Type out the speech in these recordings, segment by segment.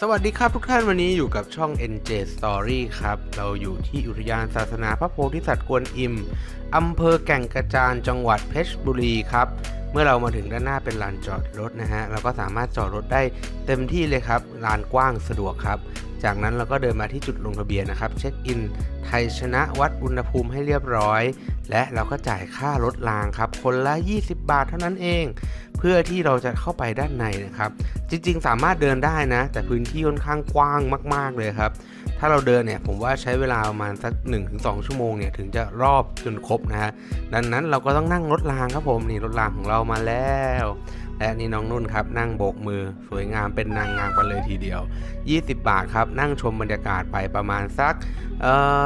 สวัสดีครับทุกท่านวันนี้อยู่กับช่อง NJ Story ครับ เราอยู่ที่อุทยานศาสนาพระโพธิสัตว์กวนอิมอำเภอแก่งกระจานจังหวัดเพชรบุรีครับ เมื่อเรามาถึงด้านหน้าเป็นลานจอดรถนะฮะเราก็สามารถจอดรถได้เต็มที่เลยครับลานกว้างสะดวกครับ จากนั้นเราก็เดินมาที่จุดลงทะเบียนนะครับ เช็คอิน ไทยชนะวัดอุณหภูมิให้เรียบร้อย และเราก็จ่ายค่ารถรางครับ คนละ 20 บาทเท่านั้นเอง เพื่อที่เราจะเข้าไปด้านในนะครับ จริงๆ สามารถเดินได้นะ แต่พื้นที่ค่อนข้างกว้างมาก ๆ เลยครับ ถ้าเราเดินเนี่ยผมว่าใช้เวลาประมาณสัก 1-2 ชั่วโมงเนี่ยถึงจะรอบจนครบนะฮะดังนั้นเราก็ต้องนั่งรถรางครับผมนี่รถรางของเรามาแล้ว และนี่น้องนุ่นครับ นั่งโบกมือสวยงามเป็นนางงามกันเลยทีเดียว 20 บาทครับ นั่งชมบรรยากาศไปประมาณสักเอ่อ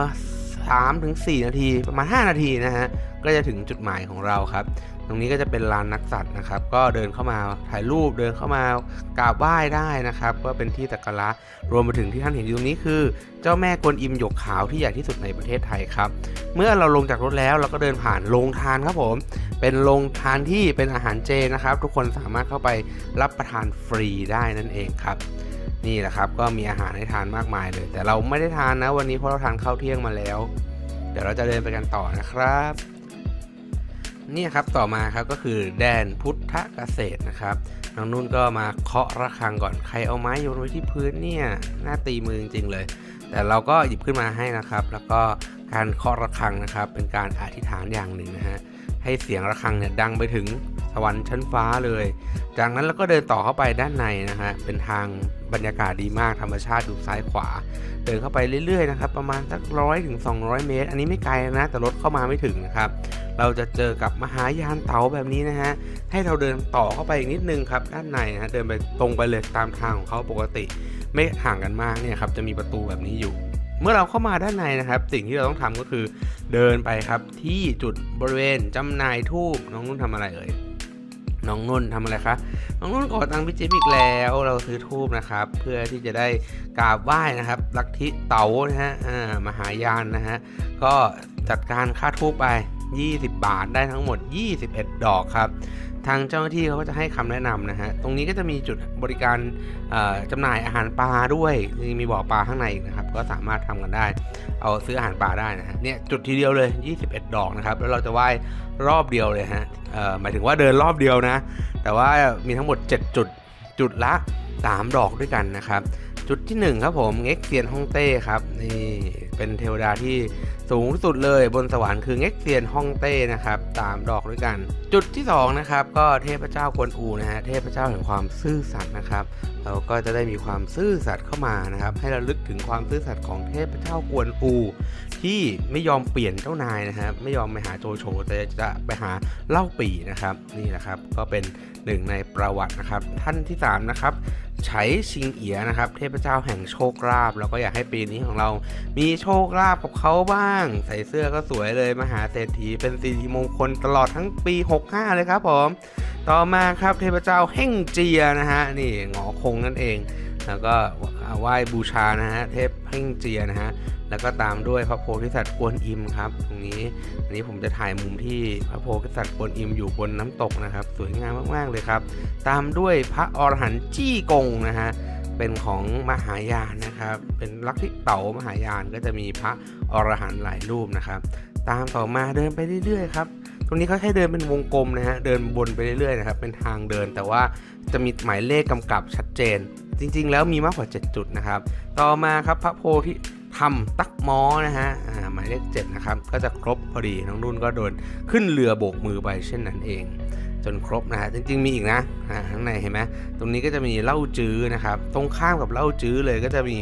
สามถึงสี่นาทีประมาณ 5 นาทีนะฮะก็จะถึงจุดหมายของเราครับ ตรงนี้ก็จะเป็นลานนักสัตว์นะครับ ก็เดินเข้ามาถ่ายรูปเดินเข้ามากราบไหว้ได้นะครับ ก็เป็นที่สักการะรวมไปถึงที่ท่านเห็นอยู่ตรงนี้คือ เจ้าแม่กวนอิมหยกขาวที่ใหญ่ที่สุดในประเทศไทยครับ เมื่อเราลงจากรถแล้วเราก็เดินผ่านโรงทานครับผม เป็นโรงทานที่เป็นอาหารเจนะครับ ทุกคนสามารถเข้าไปรับประทานฟรีได้นั่นเองครับนี่แหละครับก็มีอาหารให้ทานมากมายเลย แต่เราไม่ได้ทานนะวันนี้เพราะเราทานข้าวเที่ยงมาแล้ว เดี๋ยวเราจะเดินไปกันต่อนะครับ นี่ครับต่อมาครับก็คือแดนพุทธเกษตรนะครับน้องนุ่นก็มาเคาะระฆังก่อนใครเอาไม้โยนไว้ที่พื้นเนี่ยน่าตีมือจริงๆเลย แต่เราก็หยิบขึ้นมาให้นะครับ แล้วก็การเคาะระฆังนะครับ เป็นการอธิษฐานอย่างหนึ่งนะฮะให้เสียงระฆังเนี่ยดังไปถึงสวรรค์ชั้นฟ้าเลย จากนั้นเราก็เดินต่อเข้าไปด้านในนะฮะ เป็นทางบรรยากาศดีมากธรรมชาติดูซ้ายขวา เดินเข้าไปเรื่อยๆนะครับ ประมาณสักร้อยถึง200 เมตร อันนี้ไม่ไกลนะ แต่รถเข้ามาไม่ถึงนะครับ เราจะเจอกับมหายานเต๋าแบบนี้นะฮะ ให้เราเดินต่อเข้าไปอีกนิดนึงครับ ด้านในนะ เดินไปตรงไปเลยตามทางของเขาปกติ ไม่ห่างกันมากเนี่ยครับ จะมีประตูแบบนี้อยู่ เมื่อเราเข้ามาด้านในนะครับ สิ่งที่เราต้องทำก็คือ เดินไปครับที่จุดบริเวณจำหน่ายทูบน้องนุ่นทำอะไรเอ่ยน้องนุ่นทำอะไรคะ น้องนุ่นขอตังค์พี่จิ๊บอีกแล้ว เราซื้อทูบนะครับ เพื่อที่จะได้กราบไหว้นะครับ ลัทธิเต๋านะฮะ อ่า มหายานนะฮะ ก็จัดการค่าทูบไป 20 บาทได้ทั้งหมด 21 ดอกครับ ทางเจ้าหน้าที่เขาก็จะให้คำแนะนำนะฮะ ตรงนี้ก็จะมีจุดบริการเอ่อจำหน่ายอาหารปลาด้วยมีบ่อปลาข้างในอีกนะครับ ก็สามารถทำกันได้ เอาซื้ออาหารปลาได้นะฮะ เนี่ยจุดทีเดียวเลย 21 ดอกนะครับ แล้วเราจะไหว้รอบเดียวเลยฮะหมายถึงว่าเดินรอบเดียวนะ แต่ว่ามีทั้งหมด 7 จุด จุดละ 3 ดอกด้วยกันนะครับ จุดที่ 1 ครับผมเง็กเซียนฮ่องเต้ครับนี่เป็นเทวดาที่สูงที่สุดเลยบนสวรรค์คือเง็กเซียนฮ่องเต้นะครับตามดอกด้วยกัน จุดที่2นะครับก็เทพเจ้ากวนอูนะฮะเทพเจ้าแห่งความซื่อสัตย์นะครับเราก็จะได้มีความซื่อสัตย์เข้ามานะครับ ให้เราลึกถึงความซื่อสัตย์ของเทพเจ้ากวนอู ที่ไม่ยอมเปลี่ยนเจ้านายนะครับไม่ยอมไปหาโจโฉแต่จะไปหาเล่าปีนะครับนี่นะครับก็เป็นหนึ่งในประวัตินะครับ ท่านที่สามนะครับ ไฉชิงเอียนะครับ เทพเจ้าแห่งโชคลาภเราก็อยากให้ปีนี้ของเรา มีโชคลาภกับเขาบ้าง ใส่เสื้อก็สวยเลยมหาเศรษฐีเป็นสิริมงคลตลอดทั้งปี 65 เลยครับผม ต่อมาครับเทพเจ้าแห่งเจียนะฮะนี่หงอคงนั่นเอง แล้วก็ไหว้บูชานะฮะเทพเฮ่งเจียนะฮะแล้วก็ตามด้วยพระโพธิสัตว์กวนอิมครับตรงนี้อันนี้ผมจะถ่ายมุมที่พระโพธิสัตว์กวนอิมอยู่บนน้ำตกนะครับ สวยงามมากๆเลยครับ ตามด้วยพระอรหันต์จี้กงนะฮะเป็นของมหายานนะครับ เป็นลัทธิเต๋ามหายานก็จะมีพระอรหันต์หลายรูปนะครับ ตามต่อมาเดินไปเรื่อยๆครับตรงนี้เขาแค่เดินเป็นวงกลมนะฮะ เดินบนไปเรื่อยๆนะครับ เป็นทางเดินแต่ว่าจะมีหมายเลขกำกับชัดเจน จริงๆ แล้วมีมากกว่า 7 จุดนะครับ ต่อมาครับพระโพธิธรรมตักม้อนะฮะหมายเลข7นะครับ ก็จะครบพอดีน้องรุ่นก็โดนขึ้นเรือโบกมือไปเช่นนั้นเอง จนครบนะฮะจริงๆมีอีกนะข้างในเห็นไหมตรงนี้ก็จะมีเหล้าจื้อนะครับ ตรงข้ามกับเหล้าจื้อเลยก็จะมี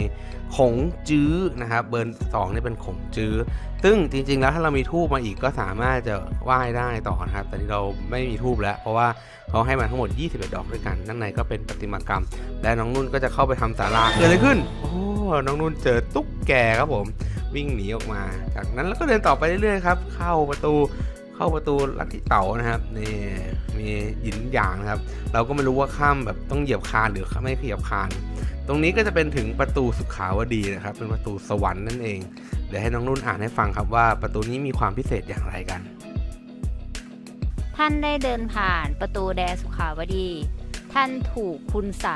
ขงจื้อนะครับ เบอร์สองนี่เป็นขงจื้อ ซึ่งจริง ๆ แล้วถ้าเรามีทูบมาอีกก็สามารถจะไหว้ได้ต่อนะครับ แต่ที่เราไม่มีทูบแล้ว เพราะว่าเขาให้มาทั้งหมด 21 ดอกด้วยกันด้านในก็เป็นประติมากรรม และน้องนุ่นก็จะเข้าไปทำศาลาเกิดอะไรขึ้นโอ้น้องนุ่นเจอตุ๊กแกครับผมวิ่งหนีออกมา จากนั้นแล้วก็เดินต่อไปเรื่อยๆครับ เข้าประตู เข้าประตูลัทธิเต๋านะครับนี่มีหยินหยางนะครับ เราก็ไม่รู้ว่าข้ามแบบต้องเหยียบคานหรือไม่เหยียบคาน ตรงนี้ก็จะเป็นถึงประตูสุขาวดีนะครับ เป็นประตูสวรรค์นั่นเอง เดี๋ยวให้น้องนุ่นอ่านให้ฟังครับว่าประตูนี้มีความพิเศษอย่างไรกัน ท่านได้เดินผ่านประตูแดนสุขาวดี ท่านถูกคุณใส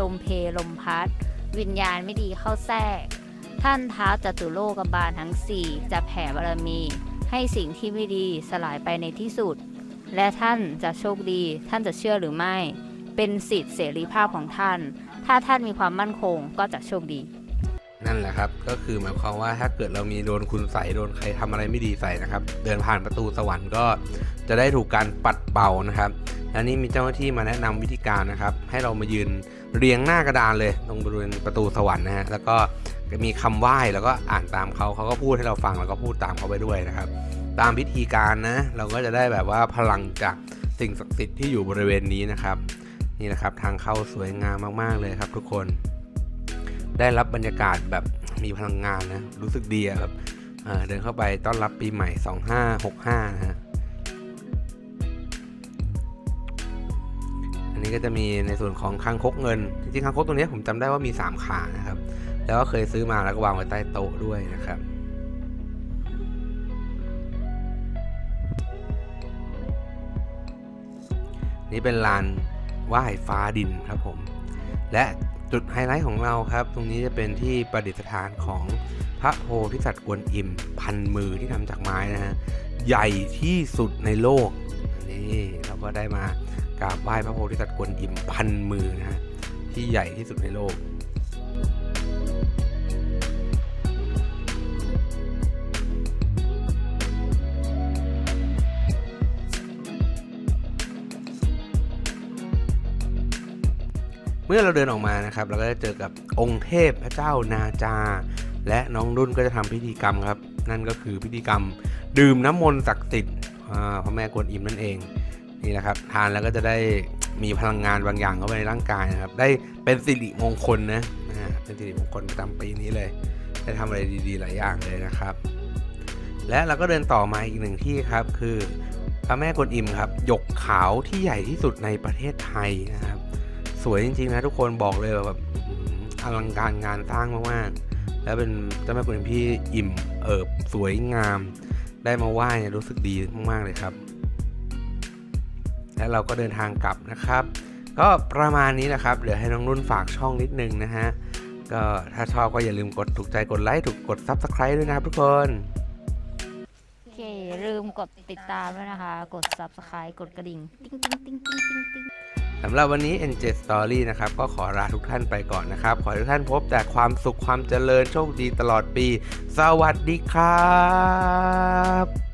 ลมเพลมพัด วิญญาณไม่ดีเข้าแทรกท่านท้าจตุโลกบาลทั้งสี่จะแผ่บารมี ให้สิ่งที่ไม่ดีสลายไปในที่สุด และท่านจะโชคดี ท่านจะเชื่อหรือไม่ เป็นสิทธิเสรีภาพของท่าน ถ้าท่านมีความมั่นคงก็จะโชคดี นั่นแหละครับ ก็คือหมายความว่าถ้าเกิดเรามีโดนคุณใส่โดนใครทำอะไรไม่ดีใส่นะครับ เดินผ่านประตูสวรรค์ก็จะได้ถูกการปัดเป่านะครับแล้วนี่มีเจ้าหน้าที่มาแนะนำวิธีการนะครับ ให้เรามายืนเรียงหน้ากระดานเลยตรงบริเวณประตูสวรรค์นะฮะแล้วก็ มีคำไหว้แล้วก็อ่านตามเขาเขาก็พูดให้เราฟังแล้วก็พูดตามเขาไปด้วยนะครับ ตามพิธีการนะ เราก็จะได้แบบว่าพลังจากสิ่งศักดิ์สิทธิ์ที่อยู่บริเวณนี้นะครับ นี่นะครับทางเข้าสวยงามมากๆเลยครับทุกคน ได้รับบรรยากาศแบบมีพลังงานนะรู้สึกดีอะแบบเเดินเข้าไปต้อนรับปีใหม่ 2565นะฮะอันนี้ก็จะมีในส่วนของคางคกเงินจริงๆคางคกตัวเนี้ยผมจำได้ว่ามี 3 ขานะครับ แล้วก็เคยซื้อมาแล้วก็วางไว้ใต้โต๊ะด้วยนะครับนี่เป็นลานไหว้ฟ้าดินครับผม และจุดไฮไลท์ของเราครับ ตรงนี้จะเป็นที่ประดิษฐานของพระโพธิสัตว์กวนอิม พันมือที่ทำจากไม้นะฮะใหญ่ที่สุดในโลกนี่เราก็ได้มากราบไหว้พระโพธิสัตว์กวนอิมพันมือนะฮะที่ใหญ่ที่สุดในโลก มื่อเราเดินออกมานะครับ เราก็จะเจอกับองค์เทพพระเจ้านาจา และน้องรุ่นก็จะทำพิธีกรรมครับ นั่นก็คือพิธีกรรม ดื่มน้ำมนต์ศักดิ์สิทธิ์พระแม่กวนอิมนั่นเองนี่นะครับ ทานแล้วก็จะได้มีพลังงานบางอย่างเข้าไปในร่างกายนะครับ ได้เป็นสิริมงคลนะเป็นสิริมงคลประจำปีนี้เลย ได้ทำอะไรดีๆ หลายอย่างเลยนะครับ และเราก็เดินต่อมาอีกหนึ่งที่ครับคือพระแม่กวนอิมครับหยกขาวที่ใหญ่ที่สุดในประเทศไทยนะครับ สวยจริงๆนะทุกคนบอกเลยแบบอลังการงานสร้างมากๆ แล้วเป็นเจ้าแม่กวนอิมที่อิ่มเอิบสวยงาม ได้มาไหว้เนี่ยรู้สึกดีมากๆเลยครับ และเราก็เดินทางกลับนะครับ ก็ประมาณนี้นะครับ เดี๋ยวให้น้องนุ่นฝากช่องนิดนึงนะฮะ ก็ถ้าชอบก็อย่าลืมกดถูกใจกดไลค์ถูกกด Subscribe ด้วยนะครับทุกคนโอเคอย่าลืมกดติดตามด้วยนะคะ กด subscribe กดกระดิ่ง ติ๊งติ๊งติ๊งติ๊งติ๊ง สำหรับวันนี้ NJ Story นะครับ ก็ขอลาทุกท่านไปก่อนนะครับ ขอให้ทุกท่านพบแต่ความสุขความเจริญโชคดีตลอดปี สวัสดีครับ